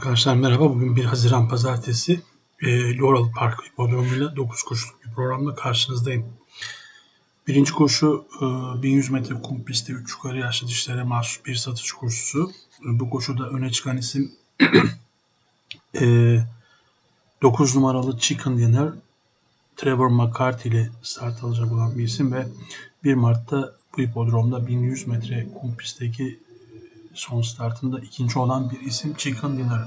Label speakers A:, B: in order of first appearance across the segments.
A: Arkadaşlar merhaba. Bugün 1 Haziran Pazartesi. E, Laurel Park hipodromuyla 9 koşuluk bir programla karşınızdayım. Birinci koşu e, 1100 metre kum pistte 3 yukarı yaşlı dişlere mahsus bir satış koşusu. E, bu koşuda öne çıkan isim e, 9 numaralı Chicken Dinner Trevor McCarthy ile start alacak olan bir isim ve 1 Mart'ta bu hipodromda 1100 metre kum pistteki son startında ikinci olan bir isim Chicken Dinner.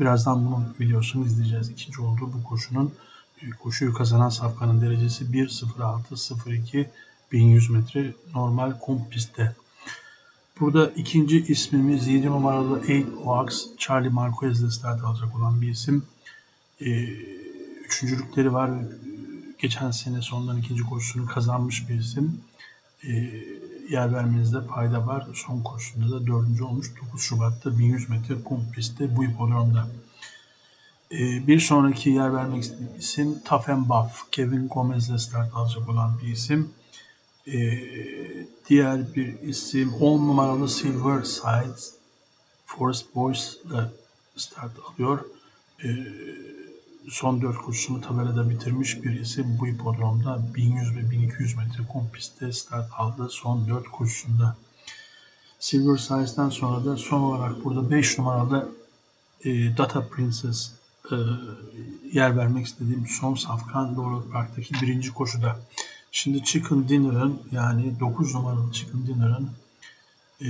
A: Birazdan bunun videosunu izleyeceğiz. İkinci olduğu bu koşunun e, koşuyu kazanan safkanın derecesi 1.06.02 1100 metre normal kum pistte. Burada ikinci ismimiz 7 numaralı 8 Oaks Charlie Marquez ile start alacak olan bir isim. Ee, üçüncülükleri var. Geçen sene sondan ikinci koşusunu kazanmış bir isim. Ee, yer vermenizde fayda var. Son koşusunda da dördüncü olmuş. 9 Şubat'ta 1100 metre kum pistte bu hipodromda. Ee, bir sonraki yer vermek istediğim isim Buff. Kevin Gomez ile start alacak olan bir isim. Ee, diğer bir isim 10 numaralı Silver Sides Forest Boys ile start alıyor. Ee, son 4 koşusunu tabelada bitirmiş bir isim bu hipodromda 1100 ve 1200 metre kum pistte start aldı son 4 koşusunda. Silver Size'den sonra da son olarak burada 5 numaralı e, Data Princess e, yer vermek istediğim son safkan Laurel Park'taki birinci koşuda. Şimdi Chicken Dinner'ın yani 9 numaralı Chicken Dinner'ın e,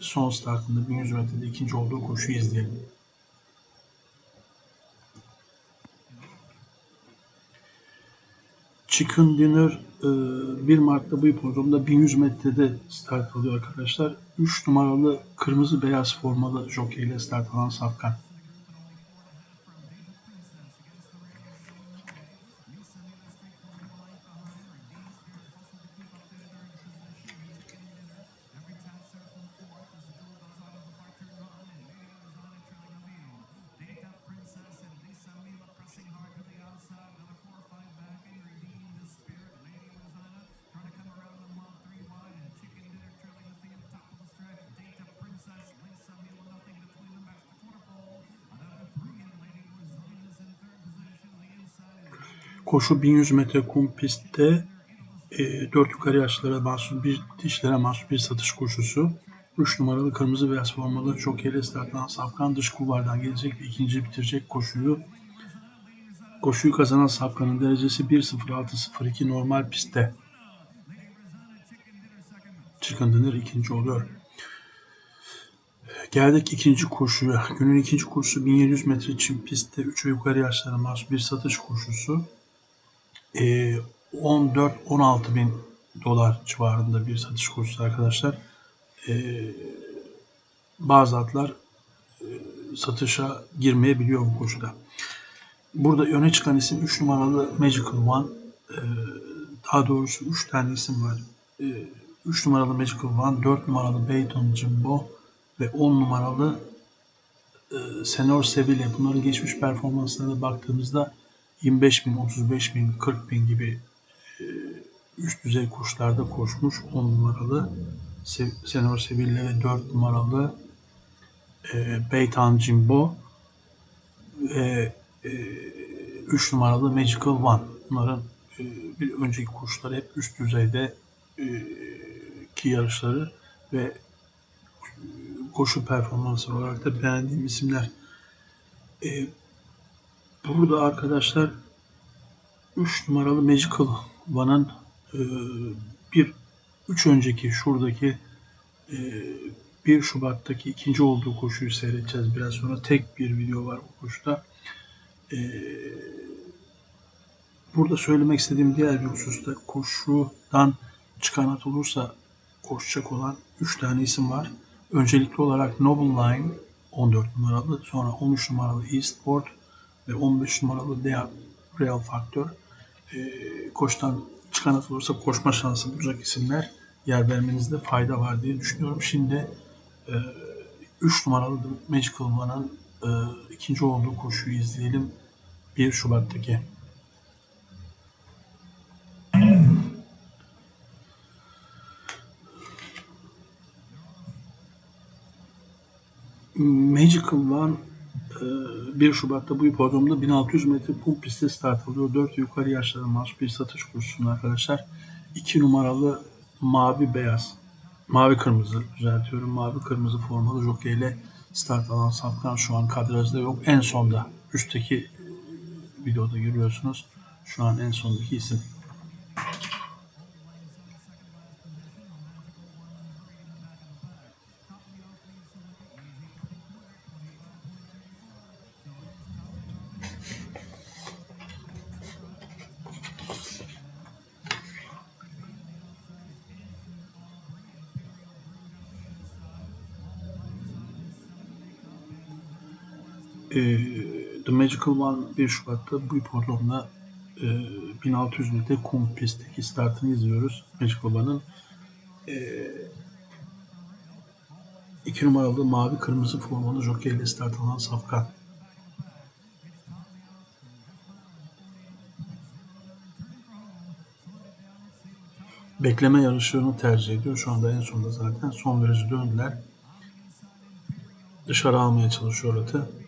A: son startında 1100 metrede ikinci olduğu koşuyu izleyelim. Chicken Dinner 1 Mart'ta bu hipodromda 1100 metrede start alıyor arkadaşlar. 3 numaralı kırmızı beyaz formalı jockey ile start alan Safkan. Koşu 1100 metre kum pistte e, 4 yukarı yaşlara mahsus bir dişlere mahsus bir satış koşusu. 3 numaralı kırmızı beyaz formalı çok ile startlanan Safkan dış kulvardan gelecek ve ikinci bitirecek koşuyu. Koşuyu kazanan Safkan'ın derecesi 1.06.02 normal pistte. Chicken Dinner ikinci oluyor. Geldik ikinci koşuya. Günün ikinci koşusu 1700 metre çim pistte 3 ve yukarı yaşlara mahsus bir satış koşusu. Ee, 14-16 bin dolar civarında bir satış koşusu arkadaşlar. Ee, bazı atlar e, satışa girmeyebiliyor bu koşuda. Burada öne çıkan isim 3 numaralı Magical One. Ee, daha doğrusu 3 tane isim var. Ee, 3 numaralı Magical One, 4 numaralı Bayton Jimbo ve 10 numaralı e, Senor Seville. Bunların geçmiş performanslarına baktığımızda 25 bin, 35 bin, 40 bin gibi e, üst düzey koşularda koşmuş 10 numaralı Senor Seville ve 4 numaralı e, Beytan Jimbo ve e, 3 numaralı Magical One. Bunların e, bir önceki koşuları hep üst düzeyde e, ki yarışları ve koşu performansı olarak da beğendiğim isimler. E, burada arkadaşlar 3 numaralı Magical One'ın e, bir 3 önceki şuradaki e, 1 Şubat'taki ikinci olduğu koşuyu seyredeceğiz biraz sonra. Tek bir video var bu koşuda. E, burada söylemek istediğim diğer bir hususta koşudan çıkan at olursa koşacak olan 3 tane isim var. Öncelikli olarak Noble Line 14 numaralı, sonra 13 numaralı Eastport 15 numaralı Deat Real Factor. Ee, koştan çıkan olursa koşma şansı bulacak isimler yer vermenizde fayda var diye düşünüyorum. Şimdi e, 3 numaralı Magical One'ın e, ikinci olduğu koşuyu izleyelim. 1 Şubat'taki. Magical One e, 1 Şubat'ta bu hipodromda 1600 metre kum pistte start alıyor. 4 yukarı yaşlara mahsus bir satış kursunda arkadaşlar. 2 numaralı mavi beyaz, mavi kırmızı düzeltiyorum. Mavi kırmızı formalı jockey ile start alan Safkan şu an kadrajda yok. En sonda üstteki videoda görüyorsunuz. Şu an en sondaki isim. Magical One 1 Şubat'ta bu hipodromda e, 1600 metre kum pistteki startını izliyoruz. Magical One'ın e, 2 numaralı mavi kırmızı formalı jockey ile start alan Safkan. Bekleme yarışlarını tercih ediyor. Şu anda en sonunda zaten son virajı döndüler. Dışarı almaya çalışıyor atı.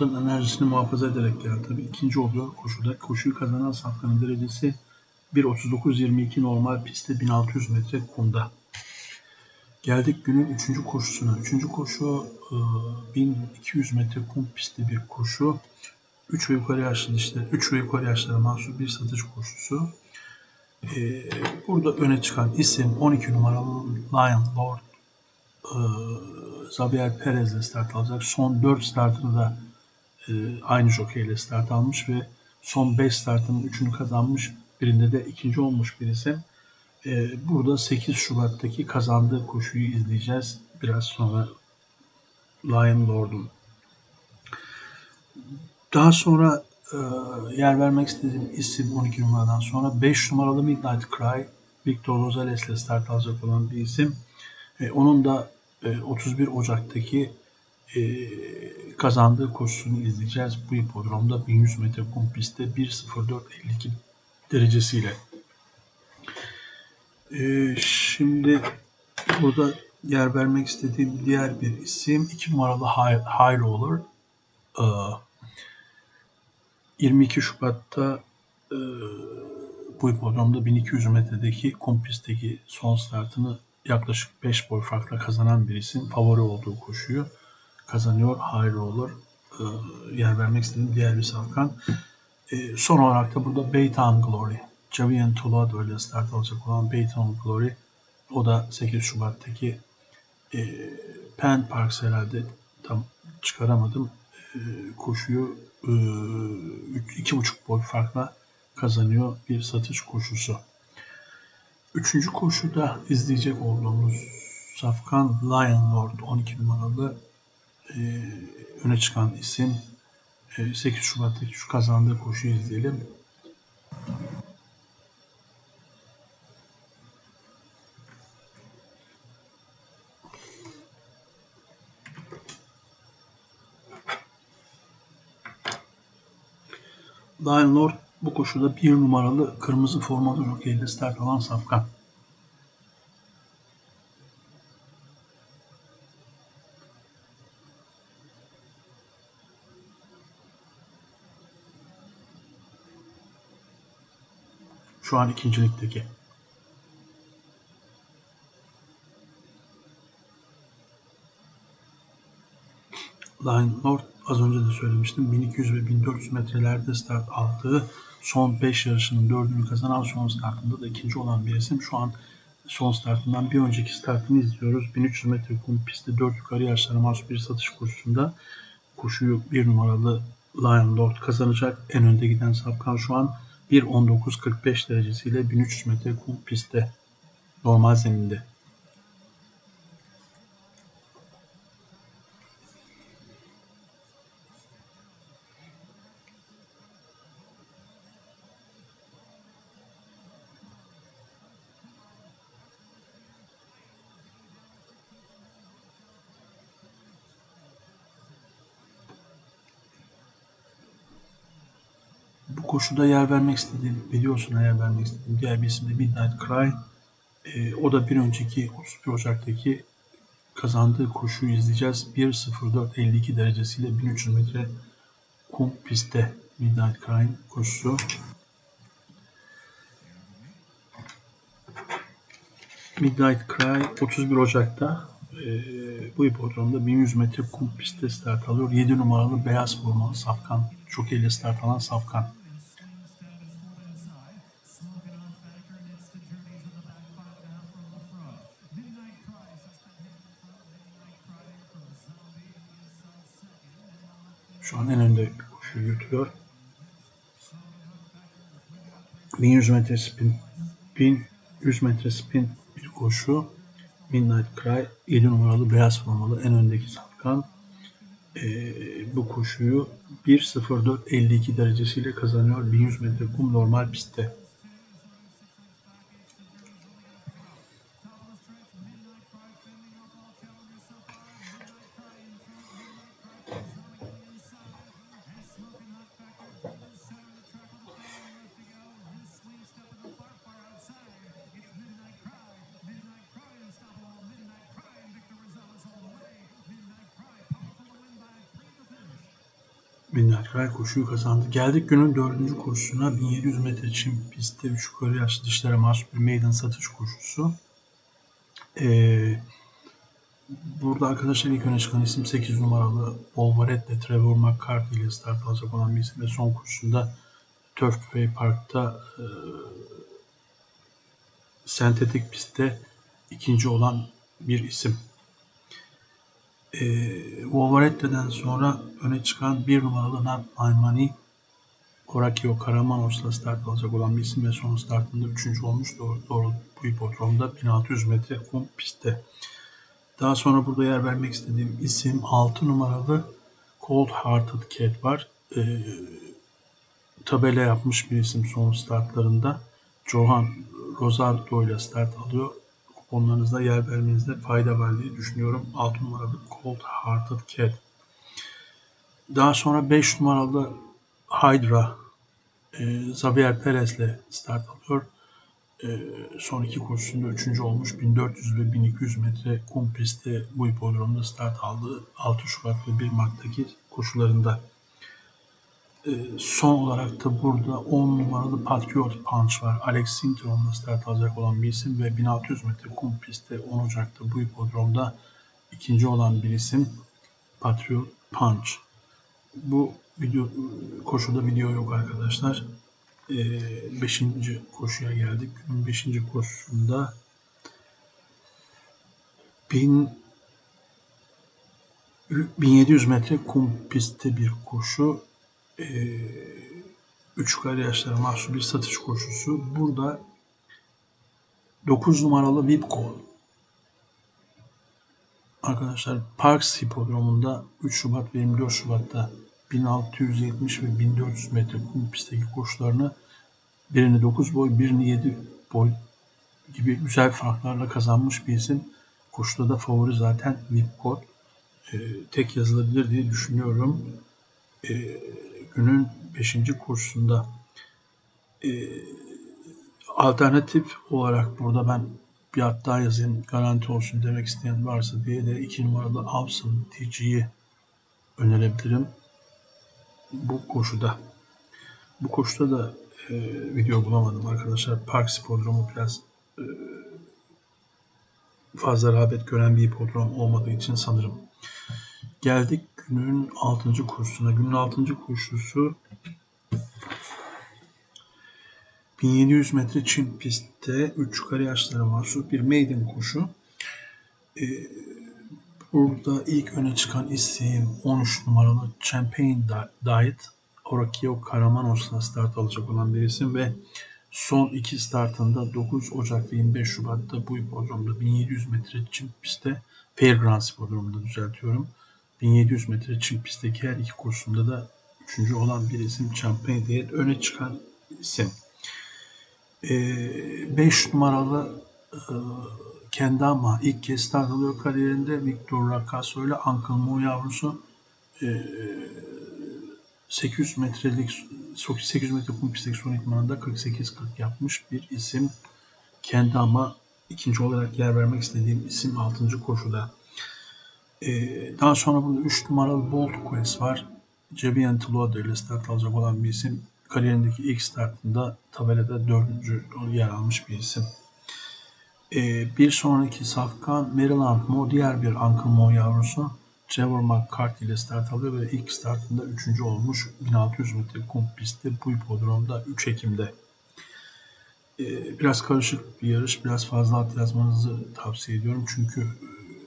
A: Atın enerjisini muhafaza ederek geldi. Tabii ikinci oluyor koşuda. Koşuyu kazanan Safkan'ın derecesi 1.39.22 normal pistte 1600 metre kumda. Geldik günün üçüncü koşusuna. Üçüncü koşu e, 1200 metre kum pistte bir koşu. 3 ve yukarı yaşlı işte 3 ve yukarı yaşlara mahsus bir satış koşusu. E, burada öne çıkan isim 12 numaralı Lion Lord e, Xavier Perez ile start alacak. Son 4 startını da e, aynı jockey ile start almış ve son 5 startının 3'ünü kazanmış. Birinde de ikinci olmuş bir isim. E, burada 8 Şubat'taki kazandığı koşuyu izleyeceğiz. Biraz sonra Lion Lord'un. Daha sonra e, yer vermek istediğim isim 12 numaradan sonra 5 numaralı Midnight Cry Victor Rosales ile start alacak olan bir isim. E, onun da e, 31 Ocak'taki e, kazandığı koşusunu izleyeceğiz. Bu hipodromda 1100 metre kum pistte 1.04.52 derecesiyle. E, şimdi burada yer vermek istediğim diğer bir isim 2 numaralı High Roller. E, 22 Şubat'ta e, bu hipodromda 1200 metredeki kum pistteki son startını yaklaşık 5 boy farkla kazanan bir isim. Favori olduğu koşuyu kazanıyor. Hayırlı olur. E, yer vermek istediğim diğer bir safkan. E, son olarak da burada Baytown Glory. Javian Tolado ile start alacak olan Baytown Glory. O da 8 Şubat'taki e, Penn Parks herhalde tam çıkaramadım. E, koşuyu e, iki buçuk boy farkla kazanıyor bir satış koşusu. Üçüncü koşuda izleyecek olduğumuz Safkan Lion Lord 12 numaralı e, öne çıkan isim. E, 8 Şubat'taki şu kazandığı koşuyu izleyelim. Lion Lord bu koşuda bir numaralı kırmızı formalı jockey ile start alan Safkan. Şu an ikincilikteki. Line Lord az önce de söylemiştim 1200 ve 1400 metrelerde start aldığı son 5 yarışının 4'ünü kazanan son startında da ikinci olan bir isim. Şu an son startından bir önceki startını izliyoruz. 1300 metre kum pistte 4 yukarı yaşlara mahsus bir satış koşusunda koşuyu bir numaralı Lion Lord kazanacak. En önde giden Sapkan şu an 1.19.45 derecesiyle 1300 metre kum pistte normal zeminde. Koşuda yer vermek istediğim, videosuna yer vermek istediğim diğer bir isim de Midnight Cry. E, o da bir önceki 31 Ocak'taki kazandığı koşuyu izleyeceğiz. 1.04.52 derecesiyle 1300 metre kum pistte Midnight Cry'in koşusu. Midnight Cry 31 Ocak'ta e, bu hipodromda 1100 metre kum pistte start alıyor. 7 numaralı beyaz formalı Safkan. Çok ile start alan Safkan. Götürüyor. 1100 metre spin, 1100 metre spin bir koşu. Midnight Cry 7 numaralı beyaz formalı en öndeki Safkan. Ee, bu koşuyu 1.04.52 derecesiyle kazanıyor. 1100 metre kum normal pistte. Koşuyu kazandı. Geldik günün dördüncü koşusuna 1700 metre çim pistte 3 yukarı yaşlı dişlere mahsus bir maiden satış koşusu. Ee, burada arkadaşlar ilk öne çıkan isim 8 numaralı Wolverette Trevor McCarthy ile start alacak olan bir isim ve son koşusunda Turf Park'ta e, sentetik pistte ikinci olan bir isim. E, Wolverette'den sonra öne çıkan bir numaralı My Money Korakio Karamanos'la start alacak olan bir isim ve son startında üçüncü olmuş doğru, doğru bu hipodromda 1600 metre kum pistte. Daha sonra burada yer vermek istediğim isim 6 numaralı Cold Hearted Cat var. E, tabela yapmış bir isim son startlarında. Johan Rosardo ile start alıyor kuponlarınızda yer vermenizde fayda var diye düşünüyorum. 6 numaralı Cold Hearted Cat. Daha sonra 5 numaralı Hydra e, Xavier Perez ile start alıyor. E, son iki koşusunda üçüncü olmuş. 1400 ve 1200 metre kum pistte bu hipodromda start aldı. 6 Şubat ve 1 Mart'taki koşularında. E, son olarak da burada 10 numaralı Patriot Punch var. Alex Sintron'la start alacak olan bir isim ve 1600 metre kum pistte 10 Ocak'ta bu hipodromda ikinci olan bir isim Patriot Punch. Bu video koşuda video yok arkadaşlar. 5. Ee, koşuya geldik. Günün 5. koşusunda 1000 1700 metre kum pistte bir koşu. Ee, üç yukarı yaşlara mahsus bir satış koşusu. Burada 9 numaralı Vipco arkadaşlar Parks Hipodromu'nda 3 Şubat ve 24 Şubat'ta 1670 ve 1400 metre kum pistteki koşularını birini 9 boy, birini 7 boy gibi güzel farklarla kazanmış bir isim. Koşuda da favori zaten Vipco. Ee, tek yazılabilir diye düşünüyorum. Ee, günün 5. kursunda e, alternatif olarak burada ben bir hat daha yazayım garanti olsun demek isteyen varsa diye de 2 numaralı Avsın TG'yi önerebilirim bu koşuda. Bu koşuda da e, video bulamadım arkadaşlar. Park Spordromu biraz e, fazla rağbet gören bir hipodrom olmadığı için sanırım. Geldik günün 6. kursuna. Günün 6. koşusu 1700 metre Çin pistte 3 yukarı yaşlara mahsus bir maiden koşu. Ee, burada ilk öne çıkan isim 13 numaralı Champagne Diet. Orakio Karamanos'la start alacak olan bir isim ve son iki startında 9 Ocak ve 25 Şubat'ta bu hipodromda 1700 metre Çin pistte Fairgrounds hipodromunda düzeltiyorum 1700 metre çim pistteki her iki kursunda da üçüncü olan bir isim Champagne diye öne çıkan isim. 5 ee, numaralı e, Kendama ilk kez start alıyor kariyerinde Victor Rakasso ile Uncle Mo yavrusu e, 800 metrelik 800 metre kum pistteki son idmanında 48-40 yapmış bir isim. Kendi ama ikinci olarak yer vermek istediğim isim 6. koşuda. Ee, daha sonra burada 3 numaralı Bolt Quest var. Cebian Tloder ile start alacak olan bir isim. Kariyerindeki ilk startında tabelada 4. yer almış bir isim. Ee, bir sonraki safkan Maryland Mo diğer bir Uncle Mo yavrusu. Trevor McCarthy ile start alıyor ve ilk startında 3. olmuş 1600 metre kum pistte bu hipodromda 3 Ekim'de. Ee, biraz karışık bir yarış, biraz fazla at yazmanızı tavsiye ediyorum. Çünkü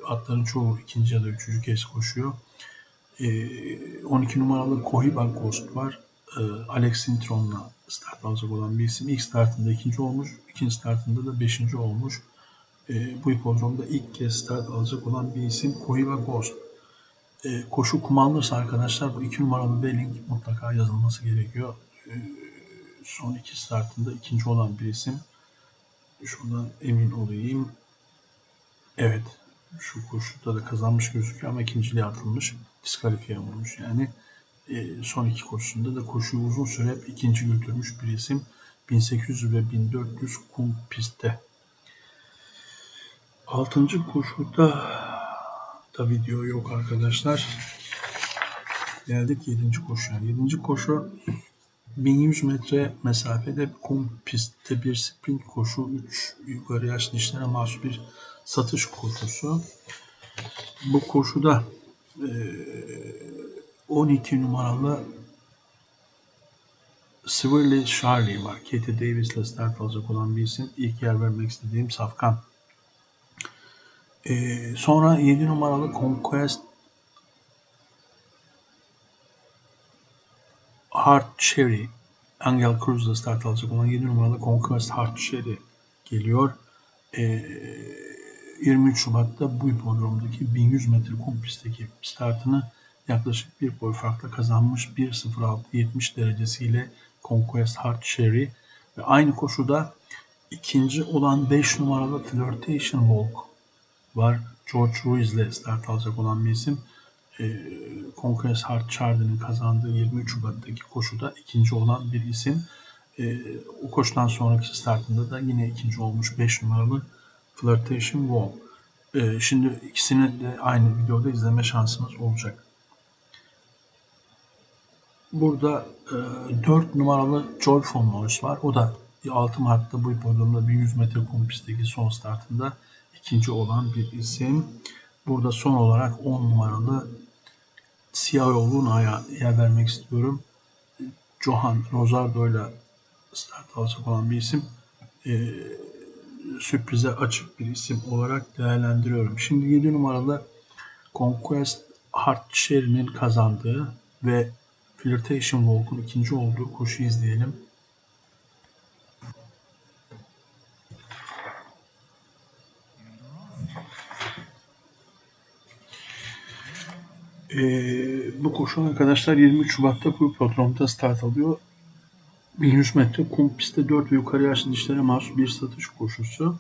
A: atların çoğu ikinci ya da üçüncü kez koşuyor. 12 ee, numaralı Cohiba Ghost var. Ee, Alex Sintron'la start alacak olan bir isim. İlk startında ikinci olmuş, ikinci startında da beşinci olmuş. Bu hipodromda ilk kez start alacak olan bir isim Cohiba Ghost e, koşu kumandası arkadaşlar bu iki numaralı Belling mutlaka yazılması gerekiyor. E, son iki startında ikinci olan bir isim. Şuradan emin olayım. Evet. Şu koşuda da kazanmış gözüküyor ama ikinciliğe atılmış. Diskalifiye olmuş yani. E, son iki koşusunda da koşuyu uzun süre hep ikinci götürmüş bir isim. 1800 ve 1400 kum pistte. Altıncı koşuda da video yok arkadaşlar. Geldik 7. koşuya. 7. koşu 1100 metre mesafede kum pistte bir sprint koşu 3 yukarı yaş dişlere mahsus bir satış koşusu. Bu koşuda 12 numaralı Swiрлey Charlie var. Katie Davis ile start alacak olan bir isim. İlk yer vermek istediğim Safkan. Ee, sonra 7 numaralı Conquest Heart Cherry Angel Cruz'da start alacak olan 7 numaralı Conquest Heart Cherry geliyor. Ee, 23 Şubat'ta bu hipodromdaki 1100 metre kum pistteki startını yaklaşık bir boy farkla kazanmış 1.06.70 derecesiyle Conquest Heart Cherry ve aynı koşuda ikinci olan 5 numaralı Flirtation Walk var. George Ruiz ile start alacak olan bir isim. E, Conquest Hard Chardon'ın kazandığı 23 Şubat'taki koşuda ikinci olan bir isim. E, o koşudan sonraki startında da yine ikinci olmuş 5 numaralı Flirtation Wall. E, şimdi ikisini de aynı videoda izleme şansımız olacak. Burada e, 4 numaralı Joyful Morris var. O da 6 Mart'ta bu hipodromda 1100 metre kum pistteki son startında ikinci olan bir isim. Burada son olarak 10 numaralı siyah Luna'ya yer vermek istiyorum. Johan Rosardo ile start alacak olan bir isim. Ee, sürprize açık bir isim olarak değerlendiriyorum. Şimdi 7 numaralı Conquest Heart Sherry'nin kazandığı ve Flirtation Walk'un ikinci olduğu koşu izleyelim. Ee, bu koşu arkadaşlar 23 Şubat'ta bu hipodromda start alıyor. 1100 metre kum pistte 4 ve yukarı yaşlı dişlere mahsus bir satış koşusu.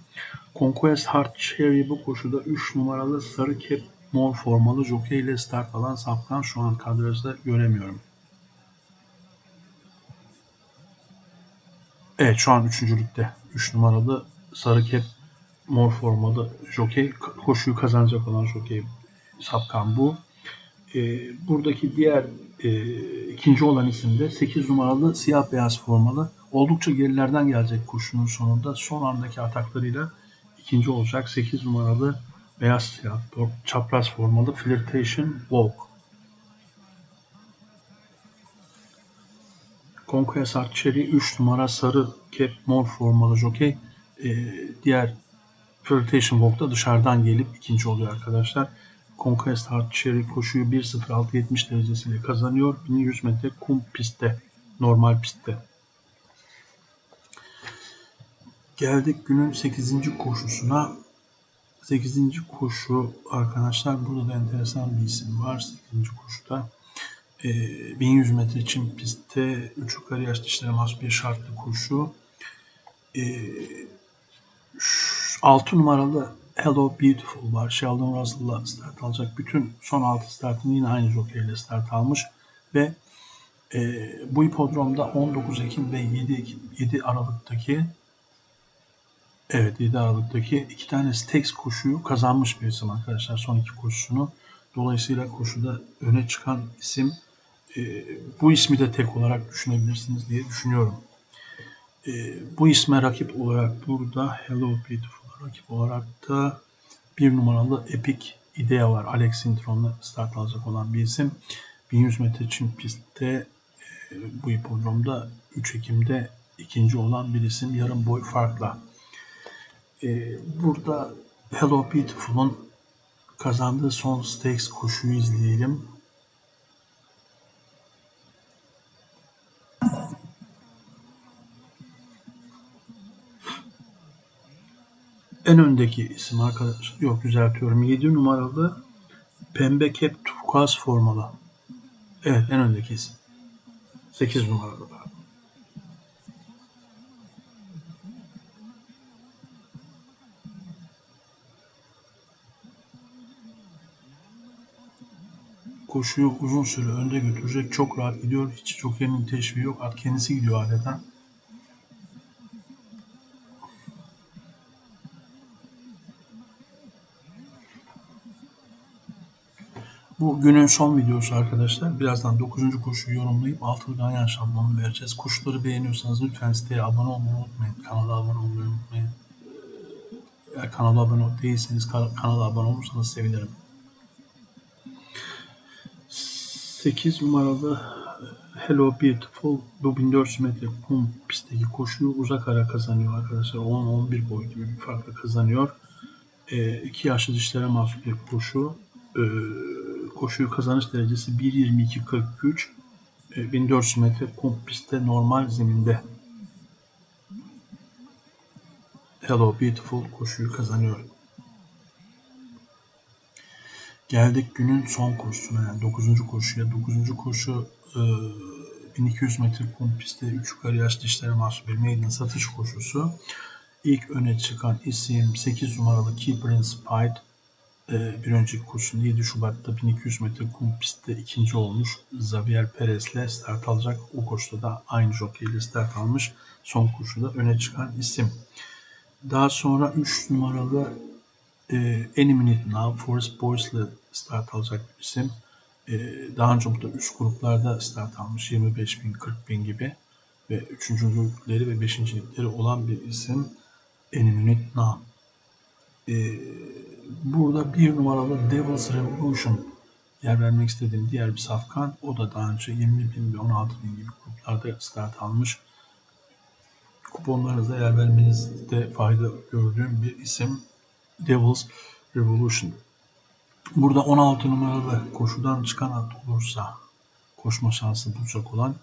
A: Conquest Heart Cherry bu koşuda 3 numaralı sarı kep mor formalı jockey ile start alan Safkan şu an kadrajda göremiyorum. Evet şu an üçüncülükte. 3 numaralı sarı kep mor formalı jockey koşuyu kazanacak olan jockey Safkan bu e, buradaki diğer e, ikinci olan isim de 8 numaralı siyah beyaz formalı. Oldukça gerilerden gelecek koşunun sonunda son andaki ataklarıyla ikinci olacak 8 numaralı beyaz siyah çapraz formalı Flirtation Walk. Conquest Archery 3 numara sarı cap mor formalı jockey. Ee, diğer Flirtation Walk'ta dışarıdan gelip ikinci oluyor arkadaşlar. Conquest Hard Cherry koşuyu 1.06.70 derecesiyle kazanıyor. 1100 metre kum pistte. Normal pistte. Geldik günün 8. koşusuna. 8. koşu arkadaşlar burada da enteresan bir isim var 8. koşuda. E, ee, 1100 metre çim pistte 3 yukarı yaş dişlere mahsus bir şartlı koşu. E, ee, 6 numaralı Hello Beautiful var. Sheldon Russell'la start alacak. Bütün son 6 startını yine aynı jockey ile start almış. Ve E, bu hipodromda 19 Ekim ve 7, Ekim, 7 Aralık'taki Evet 7 Aralık'taki iki tane Stakes koşuyu kazanmış bir isim arkadaşlar son iki koşusunu. Dolayısıyla koşuda öne çıkan isim e, bu ismi de tek olarak düşünebilirsiniz diye düşünüyorum. E, bu isme rakip olarak burada Hello Beautiful rakip olarak da bir numaralı Epic Idea var. Alex Sintron'la start alacak olan bir isim. 1100 metre için pistte e, bu hipodromda 3 Ekim'de ikinci olan bir isim yarım boy farkla. E, burada Hello Beautiful'un kazandığı son stakes koşuyu izleyelim. En öndeki isim arkadaş yok düzeltiyorum. 7 numaralı pembe kep turkuaz formalı. Evet en öndeki isim. 8 numaralı pardon. Koşuyu uzun süre önde götürecek. Çok rahat gidiyor. Hiç jokerinin teşviği yok. At kendisi gidiyor adeta. Bu günün son videosu arkadaşlar. Birazdan 9. koşuyu yorumlayıp altılı ganyan şablonunu vereceğiz. Koşuları beğeniyorsanız lütfen siteye abone olmayı unutmayın. Kanala abone olmayı unutmayın. Eğer kanala abone değilseniz kanala abone olursanız sevinirim. 8 numaralı Hello Beautiful bu 1400 metre kum pistteki koşuyu uzak ara kazanıyor arkadaşlar. 10-11 boy gibi bir farkla kazanıyor. E, iki yaşlı dişlere mahsus bir koşu. E, koşuyu kazanış derecesi 1.22.43 e, 1400 metre kum pistte normal zeminde. Hello Beautiful koşuyu kazanıyor. Geldik günün son koşusuna yani 9. koşuya. 9. koşu e, 1200 metre kum pistte 3 yukarı yaş dişlere mahsus bir maiden satış koşusu. İlk öne çıkan isim 8 numaralı Key Prince Spite. E, bir önceki koşusunda 7 Şubat'ta 1200 metre kum pistte ikinci olmuş. Xavier Perez'le start alacak. O koşuda da aynı jockey ile start almış. Son koşuda öne çıkan isim. Daha sonra 3 numaralı e, Any Minute Now Forest Boys ile start alacak bir isim. E, daha önce burada üst gruplarda start almış 25 bin, 40 bin gibi ve üçüncülükleri ve beşincilikleri olan bir isim Any Minute Now. E, burada bir numaralı Devil's Revolution yer vermek istediğim diğer bir safkan. O da daha önce 20 bin ve 16 bin gibi gruplarda start almış. Kuponlarınıza yer vermenizde fayda gördüğüm bir isim. Devil's Revolution. Burada 16 numaralı koşudan çıkan at olursa koşma şansı bulacak olan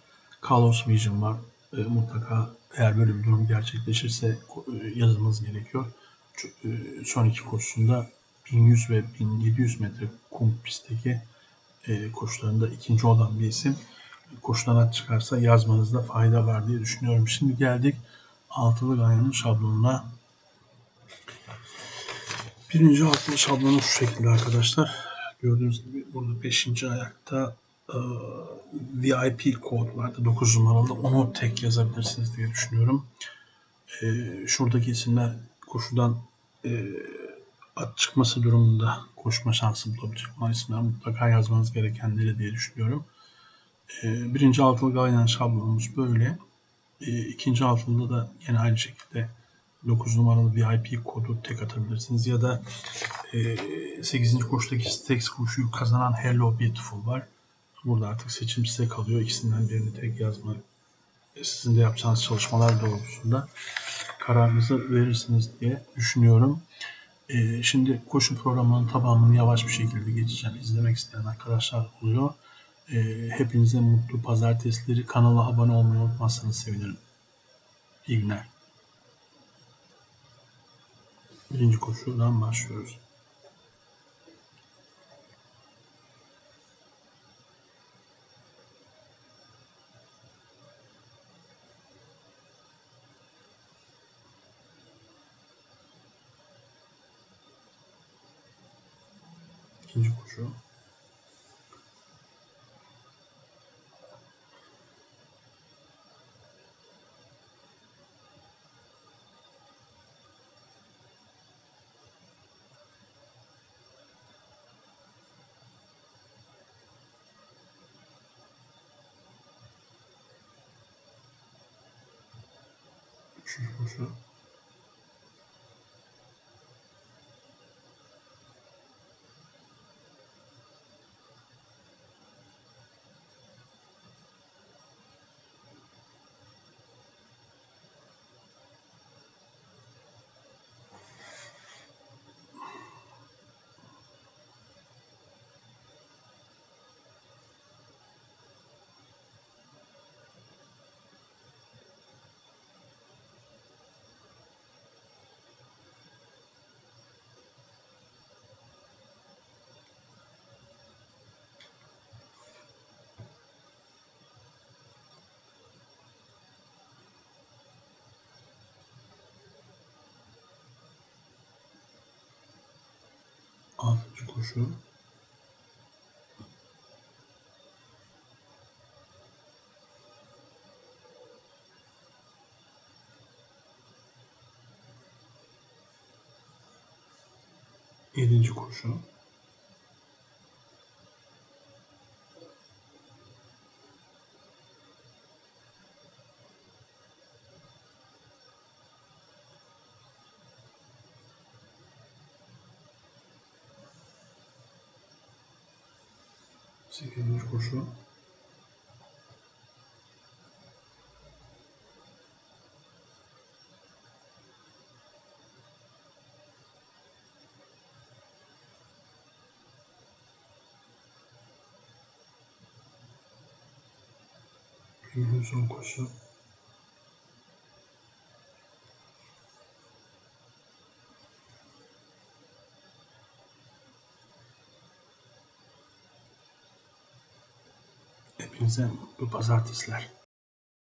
A: Carlos Vision var. E, mutlaka eğer böyle bir durum gerçekleşirse e, yazılmanız gerekiyor. Son iki koşusunda 1100 ve 1700 metre kum pistteki e, koşularında ikinci olan bir isim. Koşudan at çıkarsa yazmanızda fayda var diye düşünüyorum. Şimdi geldik altılı ganyanın şablonuna. Birinci altılı şablonu şu şekilde arkadaşlar. Gördüğünüz gibi burada 5. ayakta e, VIP kod vardı 9 numaralı. Onu tek yazabilirsiniz diye düşünüyorum. E, şuradaki isimler koşudan e, at çıkması durumunda koşma şansı bulabilecek olan isimler mutlaka yazmanız gerekenleri diye düşünüyorum. E, birinci altılı ganyan şablonumuz böyle. E, ikinci altında da yine aynı şekilde 9 numaralı VIP kodu tek atabilirsiniz ya da e, 8. koşudaki Stakes koşuyu kazanan Hello Beautiful var. Burada artık seçim size kalıyor. İkisinden birini tek yazma sizin de yapacağınız çalışmalar doğrultusunda kararınızı verirsiniz diye düşünüyorum. E, şimdi koşu programının tamamını yavaş bir şekilde geçeceğim. İzlemek isteyen arkadaşlar oluyor. E, hepinize mutlu pazartesileri. Kanala abone olmayı unutmazsanız sevinirim. İyi günler. Birinci koşudan başlıyoruz. 进去说。是不是？Altıncı koşu. Yedinci koşu. Sekizinci koşu. Günün son koşu. Hepinize mutlu pazartesiler.